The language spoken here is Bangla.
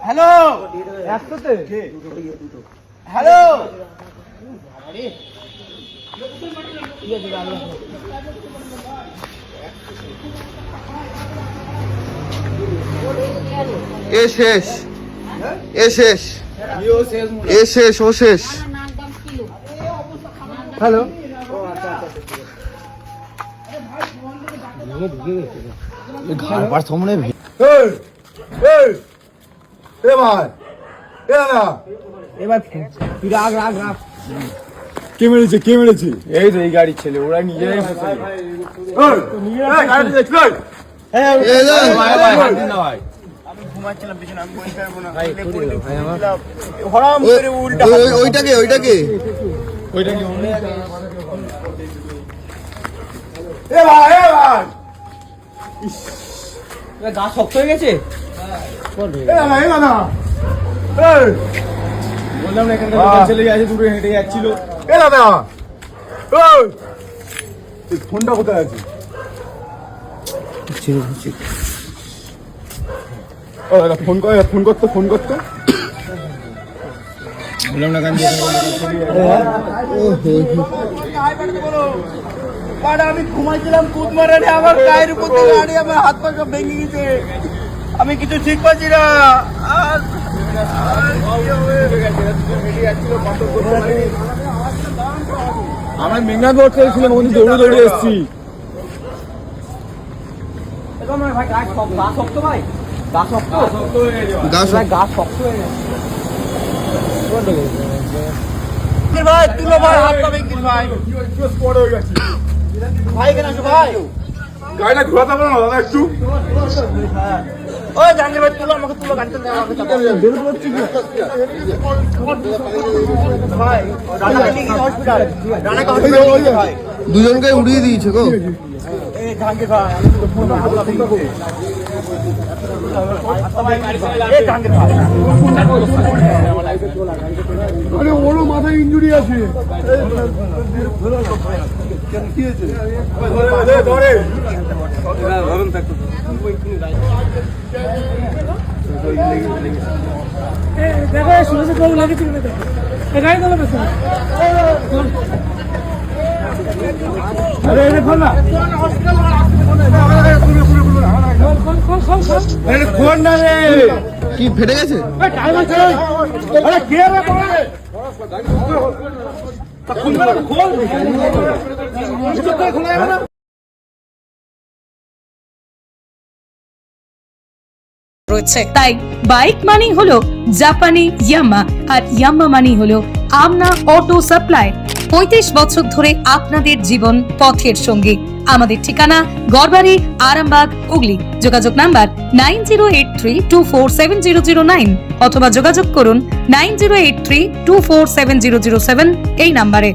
হ্যালো! একসাথে হ্যালো! এ শেষ। এ শেষ। এ শেষ ও শেষ। হ্যালো! ঘাড় সামনে এই! এ ভাই এ না। এবার তুই রাগ রাগ রাগ। কে মেরেছে কে মেরেছে? এই তো এই গাড়ির ছেলে ওরা নিজেরাই ওইটাকে ওইটাকে। এ ভাই এ ভাই। গা শক্ত হয়ে গেছে? বললাম না এখানকার ছেলে আছে দূরে হেঁটে যাচ্ছিল। এ না না এই। এই ফোনটা কোথায় আছে? ও দাদা ফোন কর ফোন করতো ফোন করতো। বললাম না আমি ঘুমাইছিলাম কুদ মারে আমার গায়ের উপর গাড়ি আমার হাত পা সব ভেঙে গেছে। আমি কিছু ঠিক পাচ্ছি না আমরা মেঘনাথ বোর্ড করেছিলাম ওখানে দৌড়ে দৌড়ে এসেছি। ভাই তুলো ভাই হাত ভাই। ভাই কেন ভাই। গাড়িটা ঘোরাতে পারো না দাদা একটু। ওই জাহাঙ্গীর ভাই তুলো আমাকে তুলো গাড়িতে দাও, আমাকে ভাই রানাকে নিয়ে গেছে হসপিটাল রানাকে হসপিটাল ভাই দুজনকে উড়িয়ে দিয়েছে গো। আরে ওরও মাথায় ইঞ্জুরি আছে। ধরে দেখো শুনেছি দেখো এ গাড়ি দলে বেশ আরে এটা খোল খোল খোল খোল খোল কি ফেটে গেছে? আরে কে রে বলে রয়েছে। তাই বাইক মানেই হলো জাপানি ইয়ামা আর ইয়ামা মানেই হলো আমনা অটো সাপ্লাই পঁয়ত্রিশ বছর ধরে আপনাদের জীবন পথের সঙ্গে। আমাদের ঠিকানা গড়বাড়ি, আরামবাগ, হুগলি। যোগাযোগ number nine zero eight three two four seven zero zero nine অথবা যোগাযোগ করুন nine zero eight three two four seven zero zero seven এই নাম্বারে।